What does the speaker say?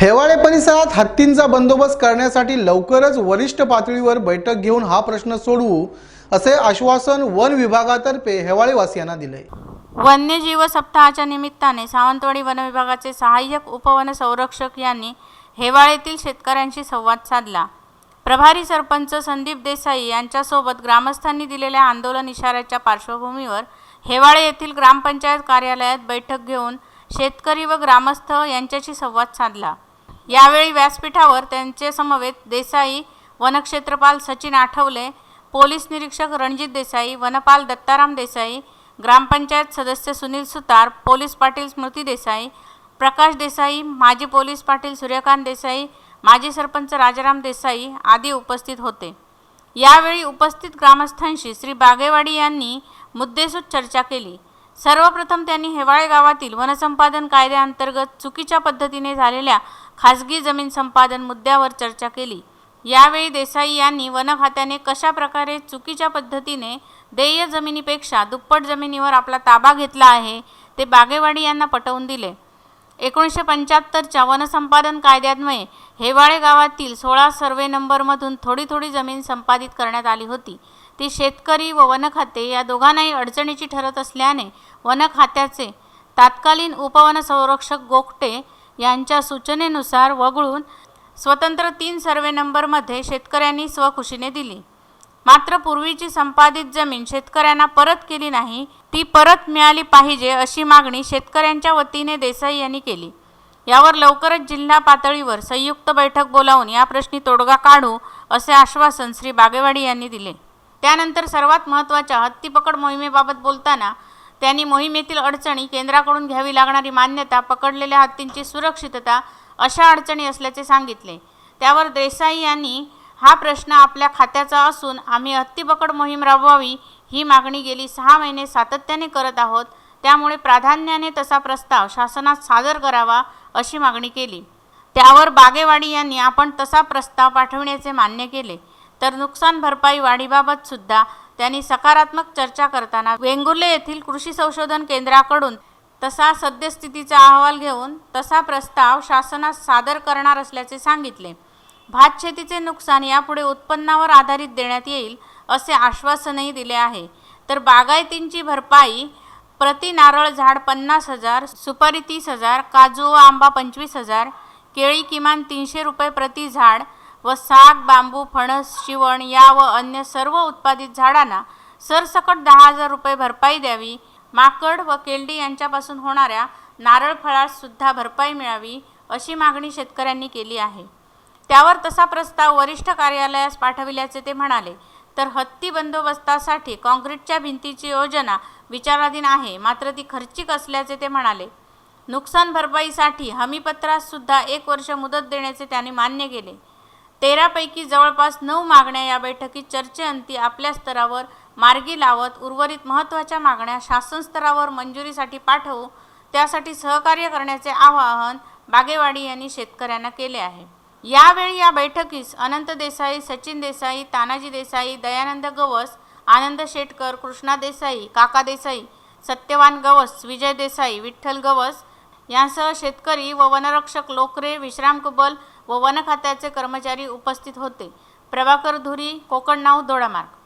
हेवाळे परिसरात हत्तींचा बंदोबस्त करण्यासाठी लवकरच वरिष्ठ पातळीवर बैठक घेऊन हा प्रश्न सोडवू असे आश्वासन वन विभागातर्फे हेवाळेवासियांना दिले. वन्यजीव सप्ताहाच्या निमित्ताने सावंतवाडी वनविभागाचे सहाय्यक उपवन संरक्षक यांनी हेवाळेतील शेतकऱ्यांशी संवाद साधला. प्रभारी सरपंच संदीप देसाई यांच्यासोबत ग्रामस्थांनी दिलेल्या आंदोलन इशाऱ्याच्या पार्श्वभूमीवर हेवाळे येथील ग्रामपंचायत कार्यालयात बैठक घेऊन शेतकरी व ग्रामस्थ यांच्याशी संवाद साधला. यावेळी व्यासपीठावर त्यांचे समवेत देसाई वनक्षेत्रपाल सचिन आठवले पोलीस निरीक्षक रणजित देसाई वनपाल दत्ताराम देसाई ग्रामपंचायत सदस्य सुनील सुतार पोलीस पाटील स्मृती देसाई प्रकाश देसाई माजी पोलीस पाटील सूर्यकांत देसाई माजी सरपंच राजाराम देसाई आदी उपस्थित होते. यावेळी उपस्थित ग्रामस्थांशी श्री बागेवाडी यांनी मुद्देसूद चर्चा केली. सर्वप्रथम त्यांनी हेवाळे गावातील वनसंपादन कायद्याअंतर्गत चुकीच्या पद्धतीने झालेल्या खाजगी जमीन संपादन मुद्द्यावर चर्चा केली. यावेळी देसाई यांनी वन खात्याने कशा प्रकारे चुकीच्या पद्धतीने देय जमिनीपेक्षा दुप्पट जमिनीवर आपला ताबा घेतला आहे ते बागेवाडी यांना पटवून दिले. एकोणीसशे पंच्याहत्तरच्या वनसंपादन कायद्यान्वये हेवाळे गावातील सोळा सर्वे नंबरमधून थोडी थोडी जमीन संपादित करण्यात आली होती. ती शेतकरी व वनखाते या दोघांनाही अडचणीची ठरत असल्याने वनखात्याचे तत्कालीन उपवन संरक्षक यांच्या सूचनेनुसार वगळून स्वतंत्र तीन सर्वे नंबरमध्ये शेतकऱ्यांनी स्वखुशीने दिली. मात्र पूर्वीची संपादित जमीन शेतकऱ्यांना परत केली नाही ती परत मिळाली पाहिजे अशी मागणी शेतकऱ्यांच्या वतीने देसाई यांनी केली. यावर लवकरच जिल्हा पातळीवर संयुक्त बैठक बोलावून या प्रश्नी तोडगा काढू असे आश्वासन श्री बागेवाडी यांनी दिले. त्यानंतर सर्वात महत्त्वाच्या हत्तीपकड मोहिमेबाबत बोलताना त्यांनी मोहिमेतील अडचणी केंद्राकडून घ्यावी लागणारी मान्यता पकडलेल्या हत्तींची सुरक्षितता अशा अडचणी असल्याचे सांगितले. त्यावर देसाई यांनी हा प्रश्न आपल्या खात्याचा असून आम्ही हत्तीपकड मोहीम राबवावी ही मागणी गेली सहा महिने सातत्याने करत आहोत. त्यामुळे प्राधान्याने तसा प्रस्ताव शासनात सादर करावा अशी मागणी केली. त्यावर बागेवाडी यांनी आपण तसा प्रस्ताव पाठविण्याचे मान्य केले. तर नुकसान भरपाई वाढीबाबत सुद्धा त्यांनी सकारात्मक चर्चा करताना वेंगुर्ले येथील कृषी संशोधन केंद्राकडून तसा सद्यस्थितीचा अहवाल घेऊन तसा प्रस्ताव शासनास सादर करणार असल्याचे सांगितले. भात शेतीचे नुकसान यापुढे उत्पन्नावर आधारित देण्यात येईल असे आश्वासनही दिले आहे. तर बागायतींची भरपाई प्रति नारळ झाड पन्नास हजार सुपारी तीस हजार काजू व आंबा पंचवीस हजार केळी किमान तीनशे रुपये प्रति झाड व साग बांबू फणस शिवण या व अन्य सर्व उत्पादित झाडांना सरसकट दहा हजार रुपये भरपाई द्यावी. माकड व केल्डी यांच्यापासून होणाऱ्या नारळ फळास सुद्धा भरपाई मिळावी अशी मागणी शेतकऱ्यांनी केली आहे. त्यावर तसा प्रस्ताव वरिष्ठ कार्यालयास पाठविल्याचे ते म्हणाले तर हत्ती बंदोबस्तासाठी काँक्रीटच्या भिंतीची योजना विचाराधीन आहे मात्र ती खर्चिक असल्याचे ते म्हणाले. नुकसान भरपाईसाठी हमीपत्रास सुद्धा एक वर्ष मुदत देण्याचे त्यांनी मान्य केले. तेरापैकी जवळपास नऊ मागण्या या बैठकीत चर्चेअंती आपल्या स्तरावर मार्गी लावत उर्वरित महत्त्वाच्या मागण्या शासन स्तरावर मंजुरीसाठी पाठवू त्यासाठी सहकार्य करण्याचे आवाहन बागेवाडी यांनी शेतकऱ्यांना केले आहे. यावेळी या बैठकीस अनंत देसाई सचिन देसाई तानाजी देसाई दयानंद गवस आनंद शेटकर कृष्णा देसाई काका देसाई सत्यवान गवस विजय देसाई विठ्ठल गवस यांसह शेतकरी व वनरक्षक लोकरे विश्राम कुबल व वन खात्याचे कर्मचारी उपस्थित होते. प्रभाकर धुरी कोकण नाव दोडामार्ग